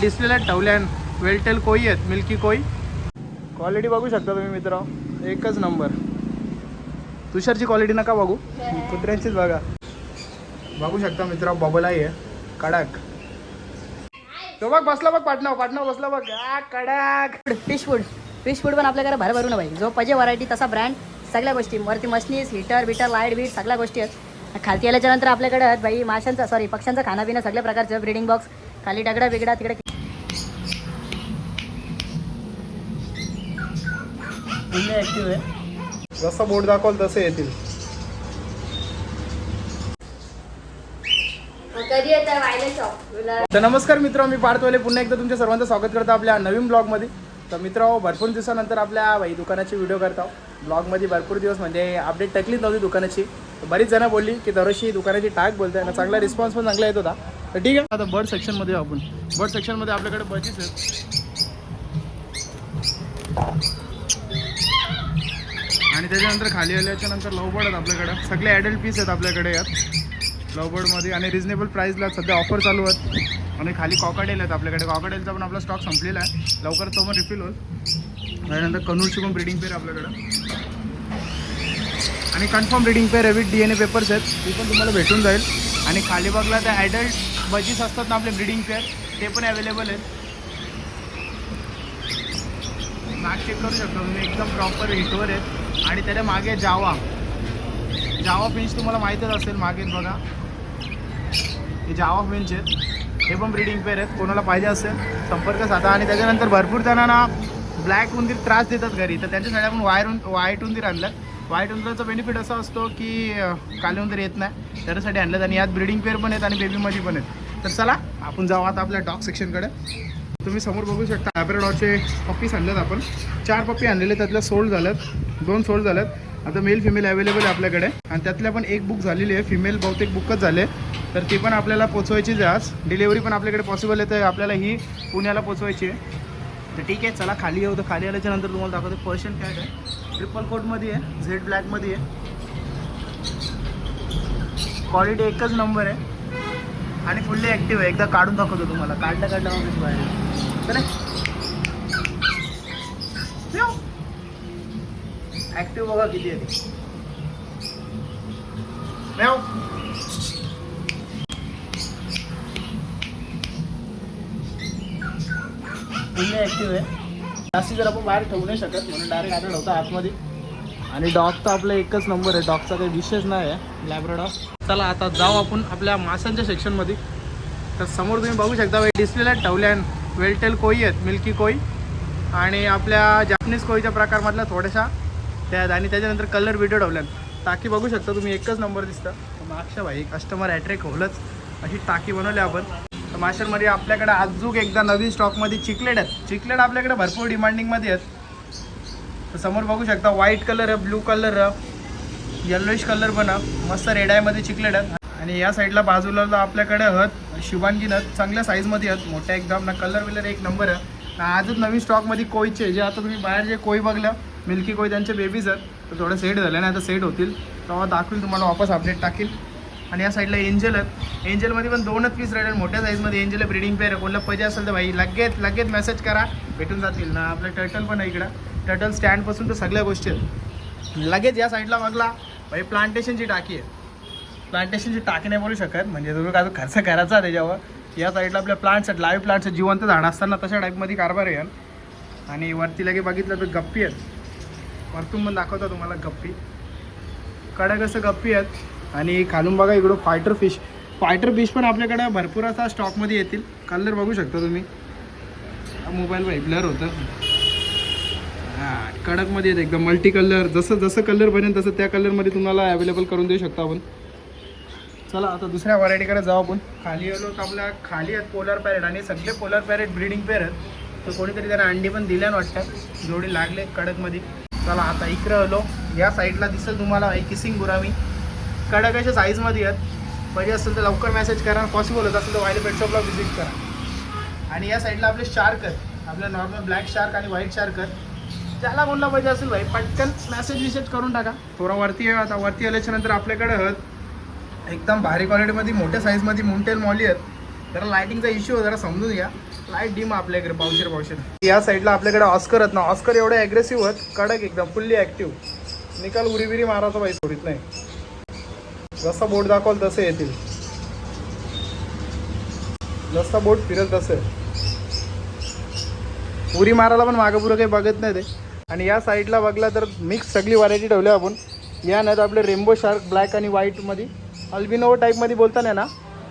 डिस्प्लेला ठेवल्यान veiltail कोई आहेत milky कोई. क्वालिटी बघू शकता तुम्ही मित्र. एकच नंबर. तुषारची क्वालिटी नका बघू. कुत्र्यांचीच बघा. बघू शकता मित्र बबल आहे. कडक. तो बघ बसला बघ पाटणा पाटणा बसला बघ. कडक. फिश फूड फिश फूड पण आपल्याकडे भर भरून भाई जो पाहिजे व्हरायटी तसा ब्रँड सगळ्या गोष्टी. वरती machines heater beater light beat सगळ्या गोष्टी आहेत. खालती आल्याच्यानंतर आपल्याकडे आहेत भाई माशांचा सॉरी पक्ष्यांचा खाना पिणं सगळ्या प्रकारचं ब्रिडिंग बॉक्स खाली दगडा बिगडा तिकडे ॲक्टिव्ह आहे. जसं बोर्ड दाखवल तसे येतील. तर नमस्कार मित्र मी पार्थवाले पुन्हा एकदा तुमच्या सर्वांचं स्वागत करतो आपल्या नवीन ब्लॉगमध्ये. तर मित्र भरपूर दिवसानंतर आपल्या भाई दुकानाची व्हिडिओ करतो. ब्लॉगमध्ये भरपूर दिवस म्हणजे अपडेट टाकलीच नव्हती दुकानाची. तर बरीच जणं बोलली की दरवर्षी दुकानाची टाक बोलते ना चांगला रिस्पॉन्स पण चांगला येत होता. तर ठीक आहे. आता बर्ड सेक्शनमध्ये आपण. बर्ड सेक्शनमध्ये आपल्याकडे बर्डीच आहेत आणि त्याच्यानंतर खाली आल्याच्यानंतर लवबर्ड आहेत आपल्याकडं. सगळे ॲडल्ट पीस आहेत आपल्याकडे यात. लवबर्डमध्ये आणि रिजनेबल प्राईजला सध्या ऑफर चालू आहेत. आणि खाली कॉकाडेल आहेत आपल्याकडे. कॉकाडेलचा पण आपला स्टॉक संपलेला आहे. लवकर तो पण रिफिल होईल. त्यानंतर कनूरची पण ब्रिडिंग पेअर आपल्याकडं. आणि कन्फर्म ब्रिडिंग पेअर आहे with D N A papers आहेत. ती पण तुम्हाला भेटून जाईल. आणि खाली बघला त्या ॲडल्ट बजीस असतात ना आपले ब्रिडिंग पेअर ते पण अवेलेबल आहेत. नाक चेक करू शकता तुम्ही एकदम प्रॉपर हिटवर आहेत. आणि त्याच्यामागे जावा. जावा फिंच तुम्हाला माहीतच असेल मागे बघा. हे जावा फिंच आहेत. हे पण ब्रिडिंग पेअर आहेत. कोणाला पाहिजे असेल संपर्क साधा. आणि त्याच्यानंतर भरपूर जणांना ब्लॅक उंदीर त्रास देतात घरी. तर त्यांच्यासाठी आपण वायर उं व्हाईट उंदीर आणलं. व्हाईट उंदराचा बेनिफिट असा असतो की अं, काले उंदीर येत नाही. त्याच्यासाठी आणलं. आणि यात ब्रिडिंग पेअर पण आहेत आणि बेबीमध्ये पण आहेत. तर चला आपण जाऊ आता आपल्या डॉग सेक्शनकडे तुम्ही समोर बघू शकता. ॲब्रेडॉचे पप्पीस आणलेत आपण. चार पप्पी आणलेले त्यातल्या सोल्ड झाल्यात. दोन सोड झाल्यात. आता मेल फिमेल अवेलेबल आहे आपल्याकडे. आणि त्यातल्या पण एक बुक झालेली आहे. फिमेल बहुतेक बुकच झाले. तर ती पण आपल्याला पोचवायचीच आहे आज. डिलेवरी पण आपल्याकडे पॉसिबल आहे. तर आपल्याला ही पुण्याला पोचवायची आहे. तर ठीक आहे चला खाली येऊ. तर खाली आल्याच्यानंतर तुम्हाला दाखवतो. पर्शन काय आहे. ट्रिपल कोटमध्ये आहे. झेड ब्लॅकमध्ये आहे. क्वालिटी एकच नंबर आहे. आणि फुल्ली ॲक्टिव्ह आहे. एकदा काढून दाखवतो तुम्हाला. काढलं काढलं मग बाहेर ऍक्टिव्ह बघा किती आहे ऍक्टिव्ह आहे. जास्ती जर आपण बाहेर ठेवू नाही शकत म्हणून डायरेक्ट आता ठेवतो आतमध्ये. आणि डॉग तर आपला एकच नंबर आहे डॉगचा काही विशेष नाही आहे लॅब्राडॉग चला आता जाऊ आपण आपल्या मासांच्या सेक्शनमध्ये तर समोर तुम्ही बघू शकता डिस्प्लेला ठेवल्यान वेलटेल कोई आहेत मिल्की कोई. आणि आपल्या जॅपनीज कोईच्या प्रकारमधल्या थोड्याशा त्यात आणि त्याच्यानंतर कलर व्हिडिओ ठेवल्यान टाकी बघू शकता तुम्ही एकच नंबर दिसतं. मागच्या भाई कस्टमर ॲट्रॅक्ट होलंच. अशी टाकी बनवली आपण. तर माशांमध्ये आपल्याकडे अजून एकदा नवीन स्टॉकमध्ये चिकलेट आहेत. चिकलेट आपल्याकडे भरपूर डिमांडिंगमध्ये आहेत. तर समोर बघू शकता व्हाईट कलर आहे ब्लू कलर येल्लोइश कलर पण मस्त रेड आयमध्ये चिकलेट आहेत. आणि या साईडला बाजूला आपल्याकडे हत शिवानगी नथ चांगल्या साईजमध्ये आहेत. मोठ्या एकदम ना कलर विलर एक नंबर आहे. आजच नवीन स्टॉकमध्ये कोईचे जे आता तुम्ही बाहेर जे कोई बघलं मिल्की कोई त्यांचे बेबीज आहेत. तर थोडं सेट झाले ना आता सेट होतील. तेव्हा दाखवील तुम्हाला वापस अपडेट टाकील आणि या साईडला एंजल आहेत. एंजलमध्ये पण दोनच पीस राहिले मोठ्या साईजमध्ये एंजल आहे ब्रिडिंग पेअर आहे. कोणाला पाहिजे असेल तर भाई लगेच लगेच मेसेज करा. भेटून जातील ना. आपलं टर्टल पण आहे इकडं. टर्टल स्टँडपासून तर सगळ्या गोष्टी आहेत. लगेच या साईडला बघला भाई प्लांटेशनची टाकी आहे. प्लांटेशनची टाकी नाही बोलू शकत. म्हणजे तुम्ही काय खर्च करायचा त्याच्यावर. या साईडला आपल्या प्लांट्स आहेत. लाईव्ह प्लांट्स आहेत. जिवंत झाड असताना तशा टाईपमध्ये कारभार येईल आणि वरती लगे बघितलं तर गप्पी आहेत. वरतून पण दाखवतो तुम्हाला गप्पी. कडक असं गप्पी आहेत. आणि खालून बघा इकडं फायटर फिश फायटर फिश पण आपल्याकडे भरपूर असा स्टॉकमध्ये येतील. कलर बघू शकता तुम्ही. मोबाईल बाई ब्लर होतं. हां कडकमध्ये येतं एकदम मल्टी कलर जसं जसं कलर बनेल तसं त्या कलरमध्ये तुम्हाला अवेलेबल करून देऊ शकतो आपण. चला आता दुसऱ्या व्हरायटीकडे जाऊ आपण. खाली आलो तर आपल्या खाली आहेत पोलर पॅरेट आणि सगळे पोलर पॅरेट ब्रीडिंग पेअर आहेत. तर कोणीतरी त्यांना अंडी पण दिल्यानं वाटतात जोडी लागले कडकमध्ये. चला आता इकडे आलो. या साईडला दिसेल तुम्हाला एक किसिंग गुरामी. कडक अशा साईजमध्ये आहेत. पाहिजे असेल तर लवकर मेसेज करा. पॉसिबल होत असेल तर वायले पेट शॉपला व्हिजिट करा. आणि या साईडला आपले शार्क आहेत. आपले नॉर्मल ब्लॅक शार्क आणि व्हाईट शार्क आहेत. ज्याला कोणला पाहिजे असेल भाई? पटकन मेसेज विसेज करून टाका. थोडा वरती आहे आता. वरती आल्याच्यानंतर आपल्याकडे आहेत. एकदम भारी क्वालिटीमध्ये मोठ्या साईजमध्ये मुंटेल मॉली आहेत. जरा लायटिंगचा इश्यू जरा समजून घ्या. लाइट डीम आपल्याकडे पावशेर पावशेर. या साईडला आपल्याकडे ऑस्कर आहेत ना ऑस्कर एवढे अग्रेसिव्ह आहेत कडक एकदम फुल्ली ऍक्टिव्ह निकाल उरीबिरी मारायचा बाई सोडित नाही. जसा बोट दाखवाल तसं येतील. जसा बोट फिरत तसं. उरी मारायला पण मागपुरं काही बघत नाही ते. आणि या साईडला बघला तर मिक्स सगळी व्हरायटी ठेवली आपण. या नाहीत आपले रेनबो शार्क ब्लॅक आणि व्हाईटमध्ये अल्बिनो टाईपमध्ये बोलता नाही ना.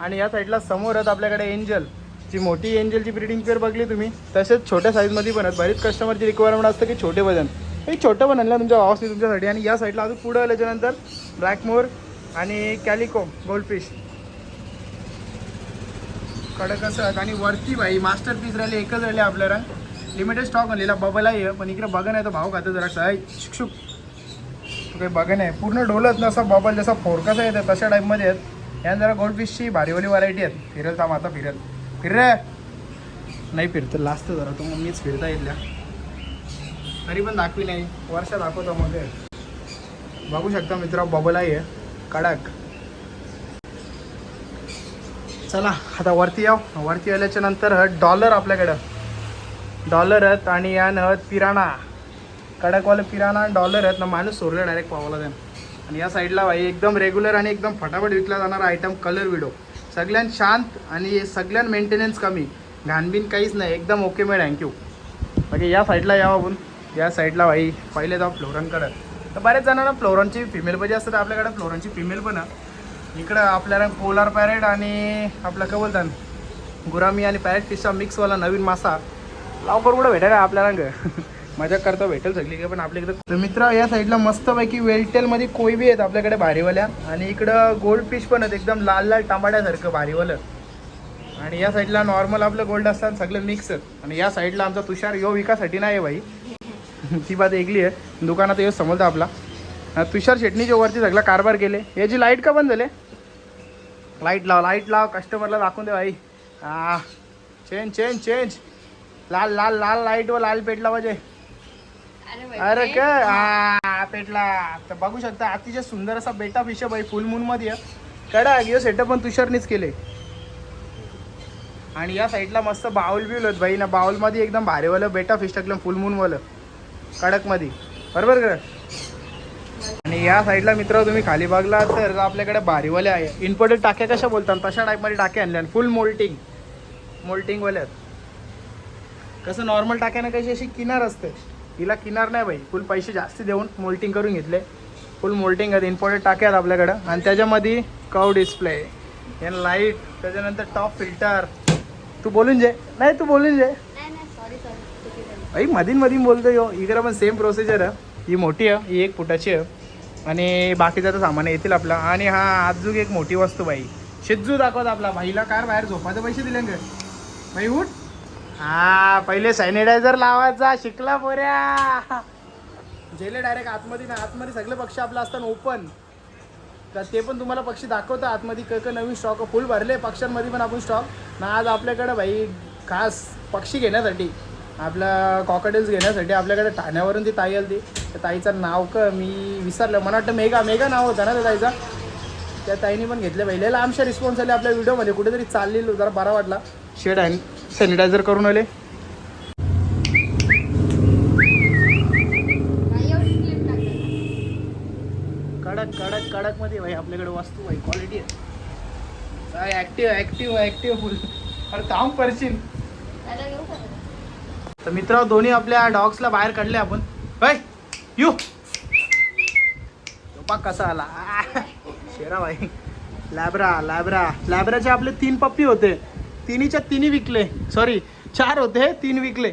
आणि या साईडला समोर आहेत आपल्याकडे एंजल जी मोठी एंजलची ब्रिडिंग पेअर बघली तुम्ही तसेच छोट्या साईजमध्ये पण आहेत. बरेच कस्टमरची रिक्वायरमेंट असतं की छोटे वजन. हे छोटं पण आणलं तुमच्या व्यवस्थित तुमच्यासाठी. आणि या साईडला अजून पुढं आल्याच्यानंतर ब्लॅकमोर आणि कॅलिको गोल्डफिश कडक असं आणि वरती भाई मास्टर पीस राहिले एकच राहिले आपल्याला लिमिटेड स्टॉक आणलेला. बबल आहे. पण इकडे बघा नाही तर भाव खातं जरा. काय शिक्षुक तू काही बघा नाही. पूर्ण डोलत ना असा बबल जसा फोरकाचा येतं तशा टाईपमध्ये आहेत. यात जरा गोल्ड फिशची भारीवाली व्हरायटी आहेत. फिरल थांब आता फिरल. फिर रे नाही फिरतं लास्ट जरा तो मम्मीच फिरता येतल्या तरी पण दाखवी नाही. वर्ष दाखवतो मग. बघू शकता मित्र बबल आहे. कडक. चला आता वरती याव वरती आल्याच्यानंतर डॉलर आपल्याकडं. डॉलर आहेत आणि या नहत पिराणा. कडकवालं पिराणा डॉलर आहेत ना माणूस सोडलं डायरेक्ट पावाला त्यानं. आणि या साईडला भाई एकदम रेग्युलर आणि एकदम फटाफट विकला जाणारा आयटम कलर विडो सगळ्यां शांत आणि सगळ्यां मेंटेनन्स कमी. घाणबीन काहीच नाही. एकदम ओके मेड थँक्यू बाकी या साईडला यावं आपण या साईडला भाई. पहिले जाऊ फ्लोरांकडं तर बरेच जणांना फ्लोरांची फिमेल पाहिजे असतात तर फ्लोरांची फ्लोरनची फिमेल पण आहे. इकडं आपल्याला पोलार पॅरेट आणि आपलं कबलदान गुरामी आणि पॅरेट फिशचा मिक्सवाला नवीन मासा. लवकर कुठं भेटेल आपल्याला ग? मजा करता भेटेल सगळी काय पण आपल्या इकडे तर मित्र या साईडला मस्तपैकी वेलटेलमध्ये कोयबी आहेत आपल्याकडे भारीवाल्या. आणि इकडं गोल्ड फिश पण आहेत एकदम लाल लाल टमाट्यासारखं भारीवालं. आणि या साईडला नॉर्मल आपलं गोल्ड असतात सगळं मिक्स आणि या साईडला आमचा तुषार यो विकासाठी नाही आहे भाई. ती बात ऐकली आहे. दुकानात येऊ समजतं आपला. तुषार शेटणीच्या वरती सगळा कारभार केले. याची लाइट का बंद झाले? लाइट लाव लाइट लाव. कस्टमरला दाखवून दे भाई. हा चेंज चेंज चेंज लाल लाल लाल लाइट व लाल पेट लावायचे. म्हणजे? अरे काय? हा पेटला. तर बघू शकता अतिशय सुंदर असा बेटा फिश आहे फुल मून मध्ये कडा गिओ सेटअप पण तुषारनीच केले. आणि या साईडला मस्त बाउल बिल होत भाई ना बाउलमध्ये एकदम भारीवालं बेटा फिश टाकलं फुल कडकमध्ये बरोबर का? आणि या साईडला मित्र तुम्ही खाली बघला तर आपल्याकडे भारीवाले आहे. इम्पोर्टेड टाक्या कशा बोलतात? तशा टाईपमध्ये टाक्या आणल्या. फुल मोल्टिंग मोल्टिंगवाल्या कसं नॉर्मल टाक्यानं कशी अशी किनार असते. हिला किनार नाही बाई. फुल पैसे जास्त देऊन मोल्टिंग करून घेतले. फुल मोल्टिंग आहेत इम्पोर्टेड टाक्या आहेत आपल्याकडं. आणि त्याच्यामध्ये कव डिस्प्ले यान लाइट त्याच्यानंतर टॉप फिल्टर तू बोलून जे. नाही तू बोलून जे. भाई मधीन मधीन बोलतो यो. इकडं पण सेम प्रोसिजर आहे. ही मोठी आहे ही एक फुटाची आहे. आणि बाकीचं तर सामान येतील आपला. आणि हा अजून एक मोठी वस्तू बाई. शिज्जू दाखवत आपला. भाईला कार बाहेर झोपाचे पैसे दिले बाई उठ. हा पहिले सॅनिटायझर लावायचा शिकला पोऱ्या. जेले डायरेक्ट आतमध्ये ना आतमध्ये सगळे पक्षी आपलं असतात ओपन तर ते पण तुम्हाला पक्षी दाखवतं आतमध्ये. क नवीन स्टॉक फुल भरले पक्ष्यांमध्ये पण आपण स्टॉक ना आज आपल्याकडं भाई खास पक्षी घेण्यासाठी आपलं कॉकटेल्स घेण्यासाठी आपल्याकडे ठाण्यावरून ती ताई आली त्या ताईचं नाव क मी विसरलं. मला वाटतं मेगा मेगा नाव होतं ना त्या ताईचा. त्या ताईने पण घेतलं. पहिल्याला आमच्या रिस्पॉन्स आले आपल्या व्हिडिओमध्ये कुठेतरी चाललेलो जरा बरा वाटला. शेड आहे सॅनिटायझर करून आले. कडक कडक कडकमध्ये भाई आपल्याकडे वस्तू भाई क्वालिटी आहे. ऍक्टिव्ह ऍक्टिव्ह ऍक्टिव्ह फुल अरे काम करशील. तर मित्र दोन्ही आपल्या डॉग्सला बाहेर काढले आपण. Bye you. कसा आला. शेरा भाई. लॅब्रा लॅब्रा. लॅब्राचे आपले तीन पप्पी होते. तिन्हीच्या तिन्ही विकले. सॉरी चार होते तीन विकले.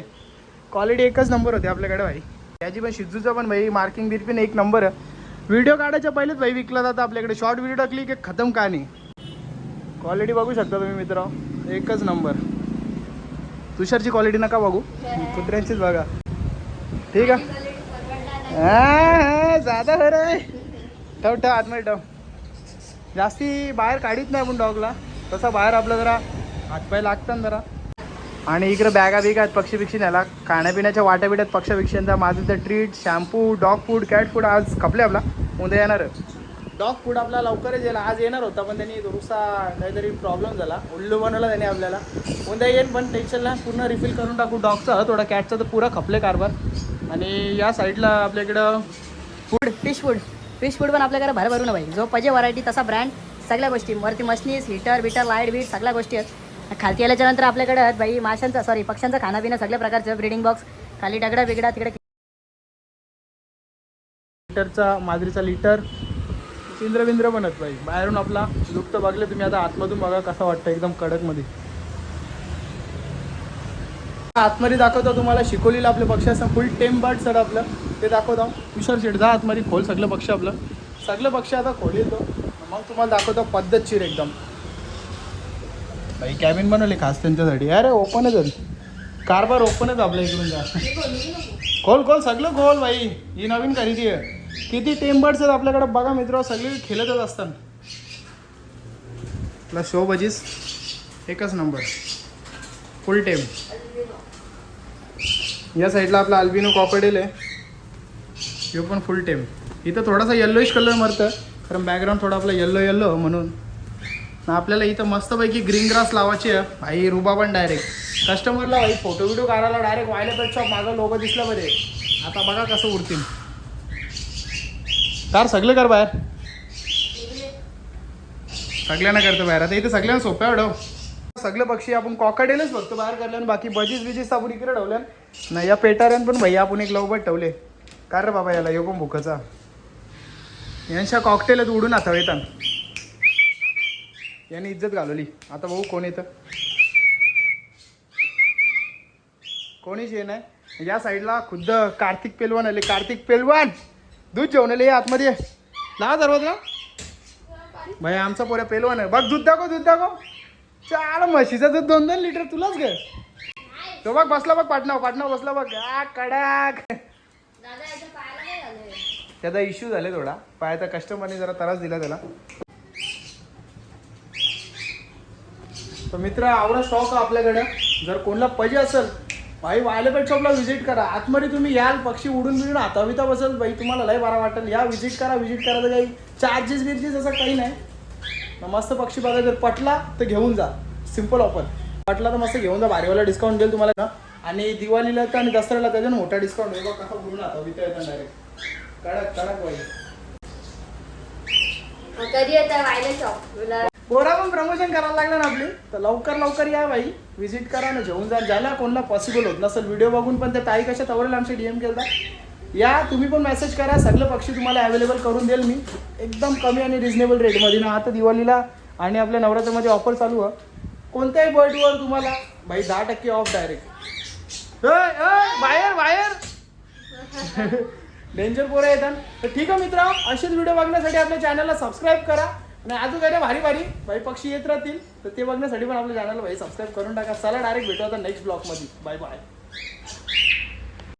क्वालिटी एकच नंबर होते आपल्याकडे भाई. याची पण शिजूचा पण भाई मार्किंग बिरपिन एक नंबर व्हिडिओ काढायच्या पहिलेच भाई विकला जातं आपल्याकडे. शॉर्ट व्हिडिओ टाकली की खतम नाही क्वालिटी बघू शकता तुम्ही मित्र. एकच नंबर तुषारची क्वालिटी नका बघू. कुत्र्यांचीच बघा. ठीक आहे. हा, जादा खरं आहे. ठेव ठेव आतमध्ये ठेव. जास्ती बाहेर काढीत नाही आपण डॉगला तसा बाहेर आपलं जरा हातपाय लागतात ना जरा. आणि इकडे बॅगा बिगा आहेत पक्षी बिक्षी न्यायला. खाण्यापिण्याच्या वाट्या बिट्यात पक्ष बिक्षांचा माझं तर treat shampoo dog food cat food आज खपले आपला. उद्या येणार. डॉग फूड आपला लवकरच येईल आज येणार होता पण त्यांनी थोडासा काहीतरी प्रॉब्लेम झाला. उल्लू बनवला त्याने आपल्याला. उद्या येईल पण टेन्शन नाही पूर्ण रिफिल करून टाकू डॉगचा थोडा कॅटचा तर पुरा खपले कारभार. आणि या साईडला आपल्या इकडं food fish food fish food पण आपल्याकडे भर भरून आहे भाई जो पाहिजे व्हरायटी तसा ब्रँड सगळ्या गोष्टी. वरती machines heater beater light beat सगळ्या गोष्टी आहेत. खालती आल्याच्यानंतर आपल्याकडे आहेत माशांचा सॉरी पक्ष्यांचा खाना पिणं सगळ्या प्रकारचं ब्रिडिंग बॉक्स खाली डगडा बिगडा तिकडे लिटरचा माजरीचा लिटर. चिंद्रबिंद्र बनत बाई. बाहेरून आपला लुप्त बघले तुम्ही आता आतमधून बघा कसा वाटतं एकदम कडकमध्ये. आतमध्ये दाखवतो तुम्हाला शिकोलीला आपलं पक्ष असं फुल टेम बर्ड सर आपलं. ते दाखवतो. विशाल शेट जा आतमध्ये खोल सगळं पक्ष आपलं. सगळं पक्षी आता खोल येतो मग तुम्हाला दाखवतो पद्धतशीर एकदम. भाई कॅबिन बनवले खास त्यांच्यासाठी. अरे ओपनच आहे कारभार ओपनच आपल्या इकडून जा. खोल खोल सगळं खोल भाई ही नवीन खरेदी आहे. किती टेम्बर्स आहेत आपल्याकडे? बघा मित्र सगळे खेळतच असतात. आपला शो बजीस. एकच नंबर फुल टेम या साईडला आपला अल्बिनो कॉकडेल आहे. हे पण फुल टेम इथं थोडासा येल्लोइश कलर मरतं. कारण बॅकग्राऊंड थोडा आपला येल्लो येल्लो म्हणून. ना आपल्याला इथं मस्तपैकी ग्रीन ग्रास लावायची आहे. भाई रुबा पण डायरेक्ट कस्टमरला भाई फोटो व्हिडिओ काढायला डायरेक्ट व्हायला पेट शॉप मागं लोक दिसलं बरे. आता बघा कसं उरतील. कार सगळे कर बाहेर. सगळ्यांना करतो बाहेर. आता इथे सगळ्यांना सोप्या वाढव सगळे पक्षी आपण कॉकडेलच बघतो बाहेर काढल्यान बाकी बजीस बिजीस आपण इकडे ठेवल्यान नाही या पेटाऱ्यान पण भैया आपण एक लवबट ठेवले. कार रे बाबा याला? योगम पण भुकाचा. यांच्या कॉकटेलच उडून आता येतात. याने इज्जत घालवली. आता भाऊ कोण येतं. कोणीच ये नाही. या साईडला खुद्द कार्तिक पेलवान आले. कार्तिक पेलवान दूध जेवण आले आतमध्ये. लावा दरवाजा. भाई आमचा पोऱ्या पेलवान आहे. बघ दूध दाखव दूध दाखव. चार म्हशीचं दूध दोन दोन लिटर तुलाच घे. तो बघ बसला बघ पाटणाव पाटणाव बसला बघ. आ कडक. त्याचा इश्यू झाले थोडा. पायाचा कस्टमरने जरा त्रास दिला त्याला. तर मित्र आवडा स्टॉक आहे आपल्याकडे. जर कोणाला पाहिजे असेल भाई वायलेपेट शॉपला व्हिजिट करा. आतमध्ये तुम्ही याल पक्षी उडून बिडून हाताविता बसेल. भाई तुम्हाला लय बरा वाटेल. या व्हिजिट करा व्हिजिट करायचं काही चार्जेस बिर्जेस असं काही नाही. मस्त पक्षी बघा जर पटला तर घेऊन जा. सिंपल ऑफर पटला तर मस्त घेऊन जा. भारीवाला डिस्काउंट देईल तुम्हाला. ना आणि दिवाळीला तर आणि दसऱ्याला त्याच्यानं मोठा डिस्काउंट आहे. बघा कसा उडून हाताविता येतात डायरेक्ट कडक कडक भाई. कधी येतं शॉप पोरा पण प्रमोशन करायला लागलं ना आपली तर लवकर लवकर या बाई. व्हिजिट करा ना जेवून जा. ज्याला कोणाला पॉसिबल होत नसेल व्हिडिओ बघून पण त्या ताई कशा तवरेल आमचे डीएम केला या तुम्ही पण मेसेज करा. सगळं पक्षी तुम्हाला अवेलेबल करून देईल मी. एकदम कमी आणि रिझनेबल रेटमध्ये ना आता दिवाळीला आणि आपल्या नवरात्रामध्ये ऑफर चालू आहे. कोणत्याही बर्डवर तुम्हाला भाई दहा टक्के ऑफ डायरेक्ट बाहेर बाहेर. डेंजर पोरं येतात. तर ठीक आहे मित्र असेच व्हिडिओ बघण्यासाठी आपल्या चॅनलला सबस्क्राईब करा. आणि अजून काही भारी भारी. भाई पक्षी येत राहतील. तर ते बघण्यासाठी पण आपल्या चॅनलला भाई सबस्क्राईब करून टाका. चला डायरेक्ट भेटू आता नेक्स्ट ब्लॉगमध्ये बाय बाय